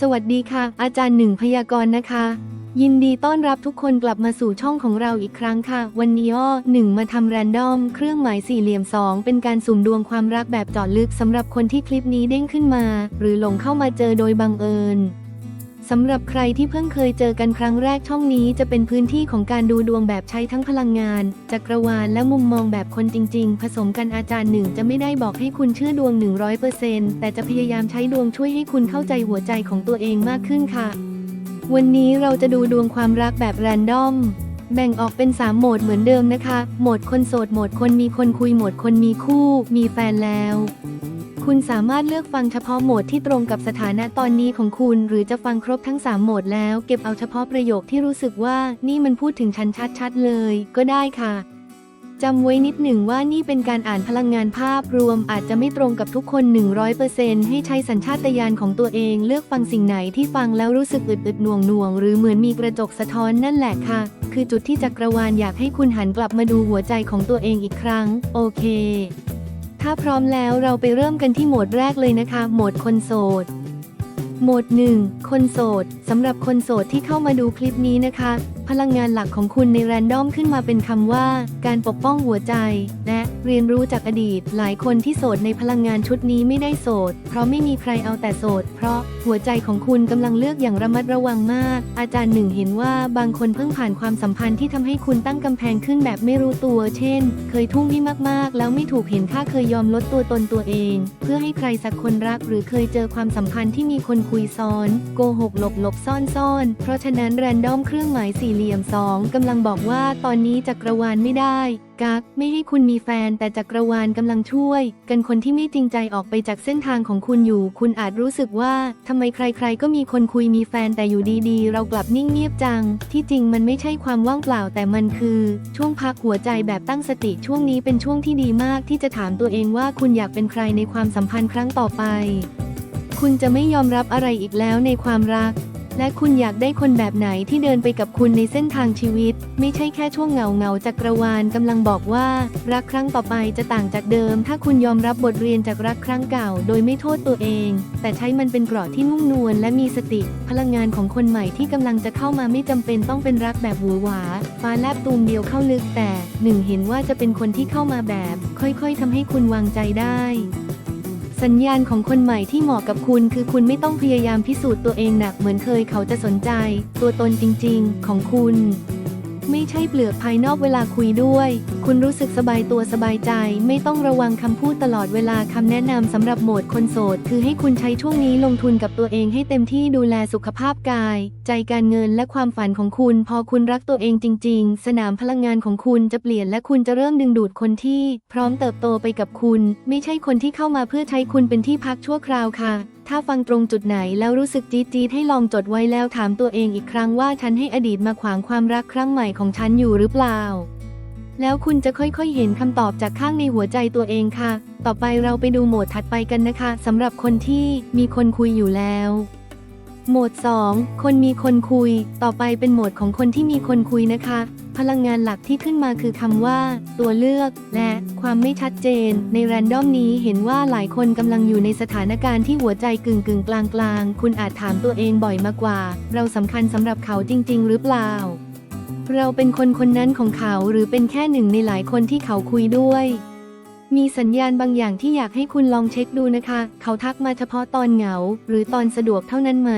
สวัสดีค่ะ อาจารย์หนึ่งพยากรณ์นะคะ ยินดีต้อนรับทุกคนกลับมาสู่ช่องของเราอีกครั้งค่ะ วันนี้อ้อหนึ่งมาทำแรนดอม เครื่องหมายสี่เหลี่ยม 2 เป็นการสุ่มดวงความรักแบบเจาะลึกสำหรับคนที่คลิปนี้เด้งขึ้นมา หรือหลงเข้ามาเจอโดยบังเอิญ สำหรับใครที่เพิ่งเคยเจอกันครั้งแรกช่องนี้จะเป็นพื้นที่ของการดูดวงแบบใช้ทั้งพลังงาน จักรวาลและมุมมองแบบคนจริง ๆ ผสมกันอาจารย์หนึ่งจะไม่ได้บอกให้คุณเชื่อดวง 100%แต่จะพยายามใช้ดวงช่วยให้คุณเข้าใจหัวใจของตัวเองมากขึ้นค่ะ วันนี้เราจะดูดวงความรักแบบแรนดอม แบ่งออกเป็น 3 โหมดเหมือนเดิมนะคะ โหมดคนโสด โหมดคนมีคนคุย โหมดคนมีคู่ มีแฟนแล้ว คุณสามารถเลือกฟังเฉพาะโหมดที่ตรงกับสถานะตอนนี้ของคุณ หรือจะฟังครบทั้ง 3 โหมดแล้ว เก็บเอาเฉพาะประโยคที่รู้สึกว่านี่มันพูดถึงฉันชัดๆ เลย ก็ได้ค่ะจำไว้นิดหนึ่งว่านี่เป็นการอ่านพลังงานภาพรวมอาจจะไม่ตรงกับทุกคน 100%ให้ใช้สัญชาตญาณของตัวเองเลือกฟังสิ่งไหนที่ฟังแล้วรู้สึกอึดอึดหน่วงหน่วงหรือเหมือนมีกระจกสะท้อนนั่นแหละค่ะ คือจุดที่จักรวาลอยากให้คุณหันกลับมาดูหัวใจของตัวเองอีกครั้ง โอเค ถ้าพร้อมแล้วเราไปเริ่มกันที่โหมดแรกเลยนะคะ โหมดคนโสดโหมด 1 คนโสดสำหรับคนโสดที่เข้ามาดูคลิปนี้นะคะ พลังงานหลักของคุณในแรนดอมขึ้นมาเป็นคำว่า การปกป้องหัวใจ และเรียนรู้จากอดีต หลายคนที่โสดในพลังงานชุดนี้ไม่ได้โสด เพราะไม่มีใครเอาแต่โสด เพราะหัวใจของคุณกำลังเลือกอย่างระมัดระวังมาก อาจารย์หนึ่งเห็นว่าบางคนเพิ่งผ่านความสัมพันธ์ที่ทำให้คุณตั้งกำแพงขึ้นแบบไม่รู้ตัว เช่น เคยทุ่มให้มากๆ แล้วไม่ถูกเห็นค่าเคยยอมลดตัวตนตัวเอง เพื่อให้ใครสักคนรัก หรือเคยเจอความสัมพันธ์ที่มีคนคุยซ้อน โกหกหลบหลบซ่อนซ่อนเพราะฉะนั้นแรนดอมเครื่องหมายสี่เหลี่ยมสองกำลังบอกว่าตอนนี้จักรวาลไม่ได้ กักไม่ให้คุณมีแฟนแต่จักรวาลกำลังช่วย กันคนที่ไม่จริงใจออกไปจากเส้นทางของคุณอยู่ คุณอาจรู้สึกว่าทำไมใครๆ ก็มีคนคุยมีแฟนแต่อยู่ดีๆ เรากลับนิ่งเงียบจัง ที่จริงมันไม่ใช่ความว่างเปล่าแต่มันคือ ช่วงพักหัวใจแบบตั้งสติช่วงนี้เป็นช่วงที่ดีมากที่จะถามตัวเองว่าคุณอยากเป็นใครในความสัมพันธ์ครั้งต่อไป คุณจะไม่ยอมรับอะไรอีกแล้วในความรัก และคุณอยากได้คนแบบไหนที่เดินไปกับคุณในเส้นทางชีวิต ไม่ใช่แค่ช่วงเงาเงาจักรวาลกำลังบอกว่า รักครั้งต่อไปจะต่างจากเดิม ถ้าคุณยอมรับบทเรียนจากรักครั้งเก่า โดยไม่โทษตัวเอง แต่ใช้มันเป็นเกราะที่นุ่มนวลและมีสติ พลังงานของคนใหม่ที่กำลังจะเข้ามาไม่จำเป็นต้องเป็นรักแบบหวือหวาฟ้าแลบตูมเดียวเข้าลึกแต่หนึ่งเห็นว่าจะเป็นคนที่เข้ามาแบบ ค่อยๆทำให้คุณวางใจได้ สัญญาณของคนใหม่ที่เหมาะกับคุณคือคุณไม่ต้องพยายามพิสูจน์ตัวเองหนักเหมือนเคยเขาจะสนใจ ตัวตนจริงๆ ของคุณ ไม่ใช่เปลือกภายนอกเวลาคุยด้วย คุณรู้สึกสบายตัวสบายใจ ไม่ต้องระวังคำพูดตลอดเวลาคำแนะนำสำหรับโหมดคนโสด คือให้คุณใช้ช่วงนี้ลงทุนกับตัวเองให้เต็มที่ดูแลสุขภาพกาย ใจการเงินและความฝันของคุณ พอคุณรักตัวเองจริง ๆ สนามพลังงานของคุณจะเปลี่ยนและคุณจะเริ่มดึงดูดคนที่ พร้อมเติบโตไปกับคุณ ไม่ใช่คนที่เข้ามาเพื่อใช้คุณเป็นที่พักชั่วคราวค่ะถ้าฟังตรงจุดไหนแล้วรู้สึกจี๊ดจี๊ดให้ลองจดไว้แล้วถามตัวเองอีกครั้งว่าฉันให้อดีตมาขวางความรักครั้งใหม่ของฉันอยู่หรือเปล่า แล้วคุณจะค่อยๆ เห็นคำตอบจากข้างในหัวใจตัวเองค่ะ ต่อไปเราไปดูโหมดถัดไปกันนะคะสำหรับคนที่มีคนคุยอยู่แล้ว โหมด 2 คนมีคนคุย ต่อไปเป็นโหมดของคนที่มีคนคุยนะคะ พลังงานหลักที่ขึ้นมาคือคำว่า ตัวเลือก และความไม่ชัดเจน ในแรนดอมนี้เห็นว่าหลายคนกำลังอยู่ในสถานการณ์ที่หัวใจกึ่งกึ่งกลางกลางคุณอาจถามตัวเองบ่อยมากกว่า เราสำคัญสำหรับเขาจริง ๆ หรือเปล่า เราเป็นคนคนนั้นของเขาหรือเป็นแค่หนึ่งในหลายคนที่เขาคุยด้วย มีสัญญาณบางอย่างที่อยากให้คุณลองเช็คดูนะคะ เขาทักมาเฉพาะตอนเหงา หรือตอนสะดวกเท่านั้นไหม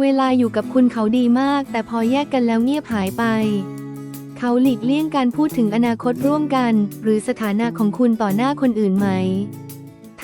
เวลาอยู่กับคุณเขาดีมาก แต่พอแยกกันแล้วเงียบหายไป เขาหลีกเลี่ยงการพูดถึงอนาคตร่วมกัน หรือสถานะของคุณต่อหน้าคนอื่นไหม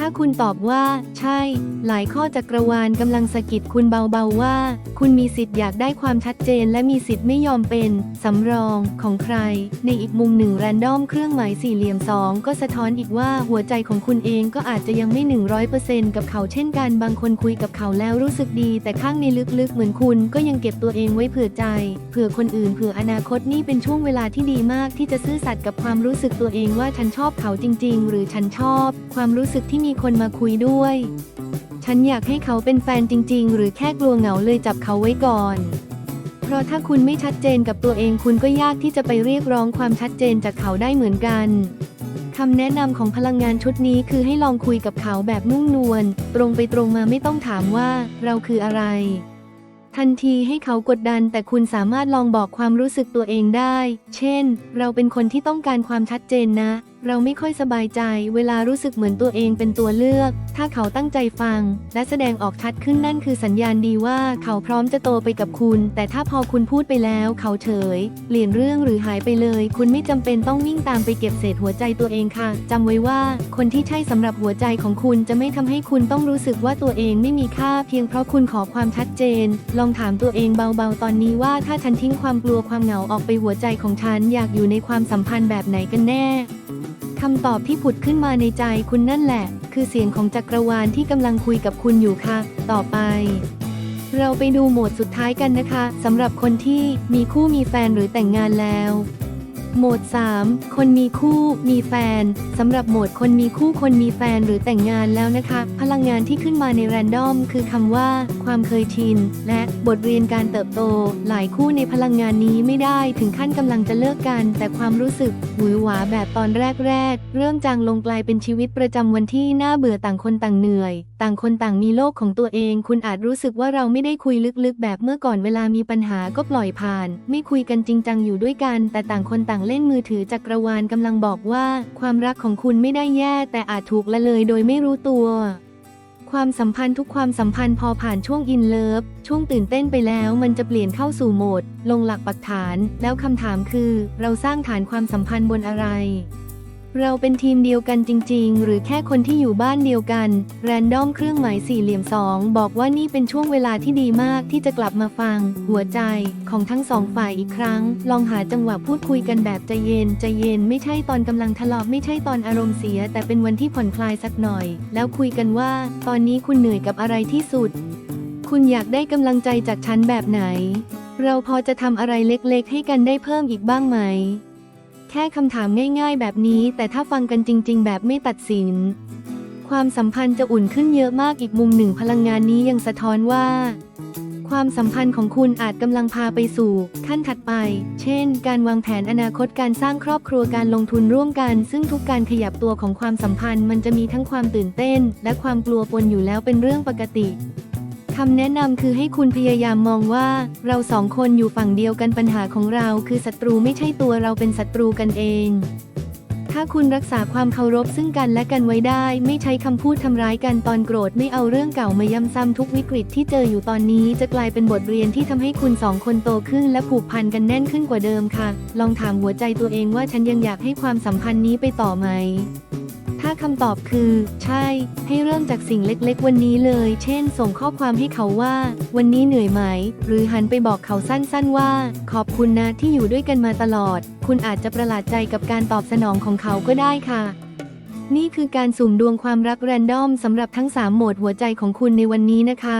ถ้าคุณตอบว่า ใช่ หลายข้อจักรวาลกำลังสะกิดคุณเบาๆว่า คุณมีสิทธิ์อยากได้ความชัดเจน และมีสิทธิ์ไม่ยอมเป็นสำรองของใคร ในอีกมุมหนึ่งแรนดอมเครื่องหมายสี่เหลี่ยมสองก็สะท้อนอีกว่าหัวใจของคุณเองก็อาจจะยังไม่ 100%กับเขาเช่นกันบางคนคุยกับเขาแล้วรู้สึกดี แต่ข้างในลึกๆ เหมือนคุณก็ยังเก็บตัวเองไว้เผื่อใจ เผื่อคนอื่นเผื่ออนาคตนี่เป็นช่วงเวลาที่ดีมากที่จะซื่อสัตย์กับความรู้สึกตัวเองว่าฉันชอบเขาจริง ๆ หรือฉันชอบ ความรู้สึกที่มีคนมาคุยด้วย ฉันอยากให้เขาเป็นแฟนจริง ๆ หรือแค่กลัวเหงาเลยจับเขาไว้ก่อน เพราะถ้าคุณไม่ชัดเจนกับตัวเองคุณก็ยากที่จะไปเรียกร้องความชัดเจนจากเขาได้เหมือนกันคคำแนะนำของพลังงานชุดนี้คือให้ลองคุยกับเขาแบบนุ่มนวลตรงไปตรงมาไม่ต้องถามว่า เราคืออะไร ทันทีให้เขากดดัน แต่คุณสามารถลองบอกความรู้สึกตัวเองได้ เช่น เราเป็นคนที่ต้องการความชัดเจนนะเราไม่ค่อยสบายใจ เวลารู้สึกเหมือนตัวเองเป็นตัวเลือก ถ้าเขาตั้งใจฟัง และแสดงออกชัดขึ้นนั่นคือสัญญาณดีว่าเขาพร้อมจะโตไปกับคุณ แต่ถ้าพอคุณพูดไปแล้วเขาเฉย เปลี่ยนเรื่องหรือหายไปเลย คุณไม่จำเป็นต้องวิ่งตามไปเก็บเศษหัวใจตัวเองค่ะจำไว้ว่าคนที่ใช่สำหรับหัวใจของคุณจะไม่ทำให้คุณต้องรู้สึกว่าตัวเองไม่มีค่า เพียงเพราะคุณขอความชัดเจน ลองถามตัวเองเบาๆ ตอนนี้ว่าถ้าฉันทิ้งความกลัวความเหงาออกไปหัวใจของฉันอยากอยู่ในความสัมพันธ์แบบไหนกันแน่ คำตอบที่ผุดขึ้นมาในใจคุณนั่นแหละ คือเสียงของจักรวาลที่กำลังคุยกับคุณอยู่ค่ะ ต่อไป เราไปดูโหมดสุดท้ายกันนะคะสำหรับคนที่มีคู่มีแฟนหรือแต่งงานแล้ว โหมด 3 คนมีคู่มีแฟนสำหรับโหมดคนมีคู่คนมีแฟนหรือแต่งงานแล้วนะคะ พลังงานที่ขึ้นมาในแรนดอม คือคำว่า ความเคยชิน และบทเรียนการเติบโต หลายคู่ในพลังงานนี้ไม่ได้ถึงขั้นกำลังจะเลิกกัน แต่ความรู้สึกหวือหวาแบบตอนแรกๆ เริ่มจางลงกลายเป็นชีวิตประจำวันที่น่าเบื่อต่างคนต่างเหนื่อย ต่างคนต่างมีโลกของตัวเอง คุณอาจรู้สึกว่าเราไม่ได้คุยลึกๆ แบบเมื่อก่อนเวลามีปัญหาก็ปล่อยผ่าน ไม่คุยกันจริงจังอยู่ด้วยกัน แต่ต่างคนต่างเล่นมือถือจักรวาลกำลังบอกว่า ความรักของคุณไม่ได้แย่ แต่อาจถูกละเลยโดยไม่รู้ตัว ความสัมพันธ์ทุกความสัมพันธ์พอผ่านช่วงอินเลิฟ ช่วงตื่นเต้นไปแล้วมันจะเปลี่ยนเข้าสู่โหมด ลงหลักปักฐาน แล้วคำถามคือ เราสร้างฐานความสัมพันธ์บนอะไร เราเป็นทีมเดียวกันจริง ๆ หรือแค่คนที่อยู่บ้านเดียวกัน แรนดอมเครื่องหมายสี่เหลี่ยมสองบอกว่านี่เป็นช่วงเวลาที่ดีมากที่จะกลับมาฟัง หัวใจของทั้งสองฝ่ายอีกครั้ง ลองหาจังหวะพูดคุยกันแบบใจเย็นใจเย็นไม่ใช่ตอนกำลังทะเลาะไม่ใช่ตอนอารมณ์เสีย แต่เป็นวันที่ผ่อนคลายสักหน่อย แล้วคุยกันว่า ตอนนี้คุณเหนื่อยกับอะไรที่สุด คุณอยากได้กำลังใจจากฉันแบบไหน เราพอจะทำอะไรเล็กๆ ให้กันได้เพิ่มอีกบ้างไหม แค่คำถามง่ายๆ แบบนี้ แต่ถ้าฟังกันจริง ๆ แบบไม่ตัดสิน ความสัมพันธ์จะอุ่นขึ้นเยอะมากอีกมุมหนึ่งพลังงานนี้ยังสะท้อนว่า ความสัมพันธ์ของคุณอาจกำลังพาไปสู่ ขั้นถัดไป เช่น การวางแผนอนาคตการสร้างครอบครัวการลงทุนร่วมกัน ซึ่งทุกการขยับตัวของความสัมพันธ์ มันจะมีทั้งความตื่นเต้น และความกลัวปนอยู่แล้วเป็นเรื่องปกติ คำแนะนำคือให้คุณพยายามมองว่า เราสองคนอยู่ฝั่งเดียวกันปัญหาของเรา คือศัตรูไม่ใช่ตัวเราเป็นศัตรูกันเอง ถ้าคุณรักษาความเคารพซึ่งกันและกันไว้ได้ ไม่ใช้คำพูดทำร้ายกันตอนโกรธไม่เอาเรื่องเก่ามาย้ำซ้ำทุกวิกฤตที่เจออยู่ตอนนี้ จะกลายเป็นบทเรียนที่ทำให้คุณสองคนโตขึ้น และผูกพันกันแน่นขึ้นกว่าเดิมค่ะ ลองถามหัวใจตัวเองว่าฉันยังอยากให้ความสัมพันธ์นี้ไปต่อไหม ถ้าคำตอบคือ ใช่ ให้เริ่มจากสิ่งเล็กๆ วันนี้เลย เช่น ส่งข้อความให้เขาว่า วันนี้เหนื่อยไหม หรือหันไปบอกเขาสั้นๆว่า ขอบคุณนะที่อยู่ด้วยกันมาตลอด คุณอาจจะประหลาดใจกับการตอบสนองของเขาก็ได้ค่ะ นี่คือการสุ่มดวงความรักแรนดอมสำหรับทั้ง 3 โหมดหัวใจของคุณในวันนี้นะคะ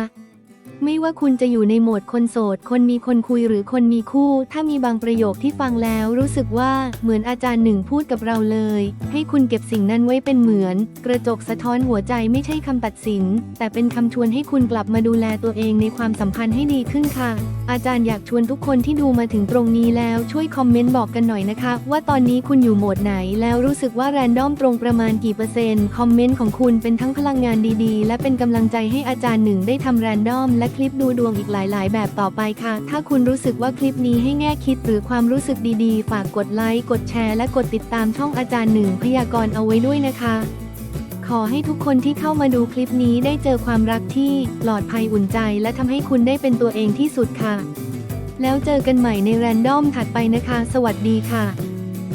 ไม่ว่าคุณจะอยู่ในโหมดคนโสด คนมีคนคุยหรือคนมีคู่ ถ้ามีบางประโยคที่ฟังแล้วรู้สึกว่าเหมือนอาจารย์หนึ่งพูดกับเราเลย ให้คุณเก็บสิ่งนั้นไว้เป็นเหมือน กระจกสะท้อนหัวใจไม่ใช่คำตัดสิน แต่เป็นคำชวนให้คุณกลับมาดูแลตัวเองในความสัมพันธ์ให้ดีขึ้นค่ะ อาจารย์อยากชวนทุกคนที่ดูมาถึงตรงนี้แล้วช่วยคอมเมนต์บอกกันหน่อยนะคะ ว่าตอนนี้คุณอยู่โหมดไหน แล้วรู้สึกว่าแรนดอมตรงประมาณกี่เปอร์เซ็นต์คอมเมนต์ของคุณเป็นทั้งพลังงานดีๆ และเป็นกำลังใจให้อาจารย์หนึ่งได้ทำแรนดอมและคลิปดูดวงอีกหลาย ๆ แบบต่อไปค่ะ ถ้าคุณรู้สึกว่าคลิปนี้ให้แง่คิดหรือความรู้สึกดี ๆ ฝากกดไลค์ กดแชร์ และกดติดตามช่องอาจารย์หนึ่งพยากรณ์เอาไว้ด้วยนะคะ ขอให้ทุกคนที่เข้ามาดูคลิปนี้ได้เจอความรักที่ปลอดภัยอุ่นใจ และทำให้คุณได้เป็นตัวเองที่สุดค่ะ แล้วเจอกันใหม่ในแรนดอมถัดไปนะคะ สวัสดีค่ะ